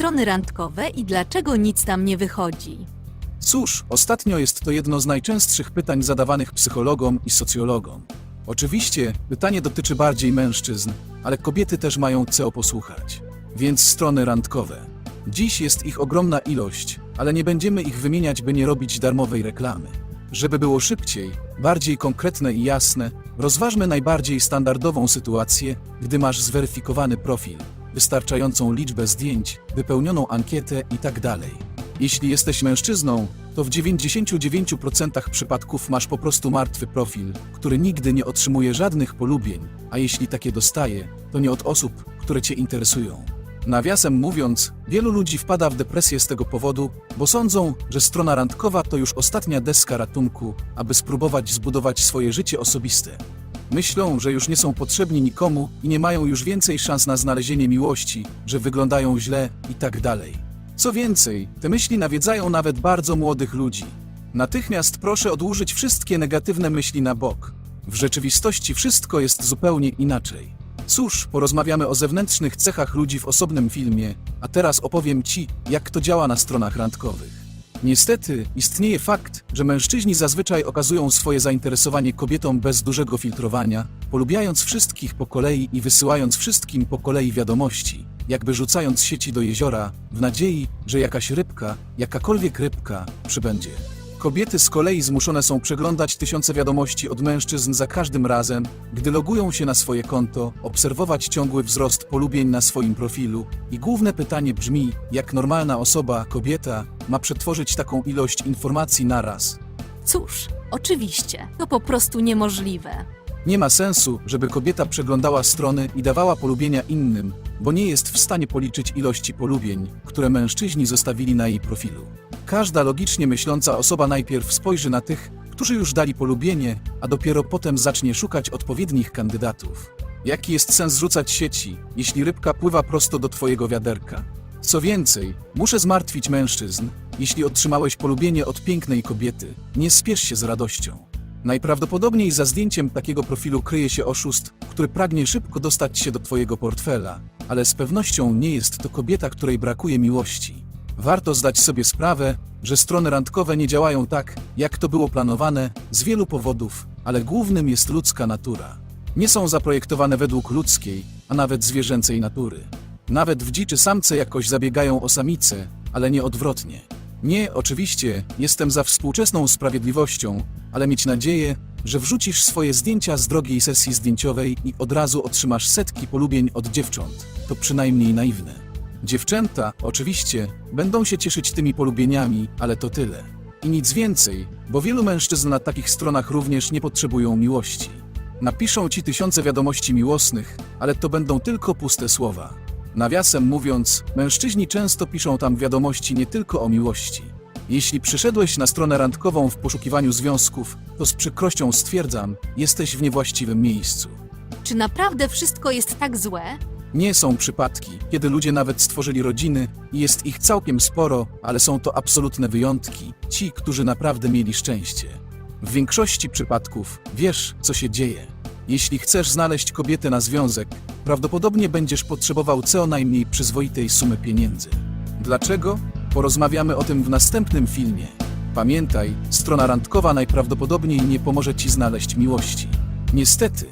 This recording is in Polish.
strony randkowe i dlaczego nic tam nie wychodzi? Cóż, ostatnio jest to jedno z najczęstszych pytań zadawanych psychologom i socjologom. Oczywiście pytanie dotyczy bardziej mężczyzn, ale kobiety też mają co posłuchać. Więc strony randkowe. Dziś jest ich ogromna ilość, ale nie będziemy ich wymieniać, by nie robić darmowej reklamy. Żeby było szybciej, bardziej konkretne i jasne, rozważmy najbardziej standardową sytuację, gdy masz zweryfikowany profil, wystarczającą liczbę zdjęć, wypełnioną ankietę itd. Jeśli jesteś mężczyzną, to w 99% przypadków masz po prostu martwy profil, który nigdy nie otrzymuje żadnych polubień, a jeśli takie dostaje, to nie od osób, które cię interesują. Nawiasem mówiąc, wielu ludzi wpada w depresję z tego powodu, bo sądzą, że strona randkowa to już ostatnia deska ratunku, aby spróbować zbudować swoje życie osobiste. Myślą, że już nie są potrzebni nikomu i nie mają już więcej szans na znalezienie miłości, że wyglądają źle i tak dalej. Co więcej, te myśli nawiedzają nawet bardzo młodych ludzi. Natychmiast proszę odłożyć wszystkie negatywne myśli na bok. W rzeczywistości wszystko jest zupełnie inaczej. Cóż, porozmawiamy o zewnętrznych cechach ludzi w osobnym filmie, a teraz opowiem Ci, jak to działa na stronach randkowych. Niestety, istnieje fakt, że mężczyźni zazwyczaj okazują swoje zainteresowanie kobietom bez dużego filtrowania, polubiając wszystkich po kolei i wysyłając wszystkim po kolei wiadomości, jakby rzucając sieci do jeziora, w nadziei, że jakaś rybka, jakakolwiek rybka, przybędzie. Kobiety z kolei zmuszone są przeglądać tysiące wiadomości od mężczyzn za każdym razem, gdy logują się na swoje konto, obserwować ciągły wzrost polubień na swoim profilu i główne pytanie brzmi, jak normalna osoba, kobieta, ma przetworzyć taką ilość informacji naraz. Cóż, oczywiście, to po prostu niemożliwe. Nie ma sensu, żeby kobieta przeglądała strony i dawała polubienia innym, bo nie jest w stanie policzyć ilości polubień, które mężczyźni zostawili na jej profilu. Każda logicznie myśląca osoba najpierw spojrzy na tych, którzy już dali polubienie, a dopiero potem zacznie szukać odpowiednich kandydatów. Jaki jest sens rzucać sieci, jeśli rybka pływa prosto do twojego wiaderka? Co więcej, muszę zmartwić mężczyzn, jeśli otrzymałeś polubienie od pięknej kobiety, nie spiesz się z radością. Najprawdopodobniej za zdjęciem takiego profilu kryje się oszust, który pragnie szybko dostać się do Twojego portfela, ale z pewnością nie jest to kobieta, której brakuje miłości. Warto zdać sobie sprawę, że strony randkowe nie działają tak, jak to było planowane, z wielu powodów, ale głównym jest ludzka natura. Nie są zaprojektowane według ludzkiej, a nawet zwierzęcej natury. Nawet w dziczy samce jakoś zabiegają o samice, ale nie odwrotnie. Nie, oczywiście, jestem za współczesną sprawiedliwością, ale mieć nadzieję, że wrzucisz swoje zdjęcia z drogiej sesji zdjęciowej i od razu otrzymasz setki polubień od dziewcząt. To przynajmniej naiwne. Dziewczęta, oczywiście, będą się cieszyć tymi polubieniami, ale to tyle. I nic więcej, bo wielu mężczyzn na takich stronach również nie potrzebują miłości. Napiszą ci tysiące wiadomości miłosnych, ale to będą tylko puste słowa. Nawiasem mówiąc, mężczyźni często piszą tam wiadomości nie tylko o miłości. Jeśli przyszedłeś na stronę randkową w poszukiwaniu związków, to z przykrością stwierdzam, jesteś w niewłaściwym miejscu. Czy naprawdę wszystko jest tak złe? Nie są przypadki, kiedy ludzie nawet stworzyli rodziny i jest ich całkiem sporo, ale są to absolutne wyjątki, ci, którzy naprawdę mieli szczęście. W większości przypadków wiesz, co się dzieje. Jeśli chcesz znaleźć kobietę na związek, prawdopodobnie będziesz potrzebował co najmniej przyzwoitej sumy pieniędzy. Dlaczego? Porozmawiamy o tym w następnym filmie. Pamiętaj, strona randkowa najprawdopodobniej nie pomoże ci znaleźć miłości. Niestety,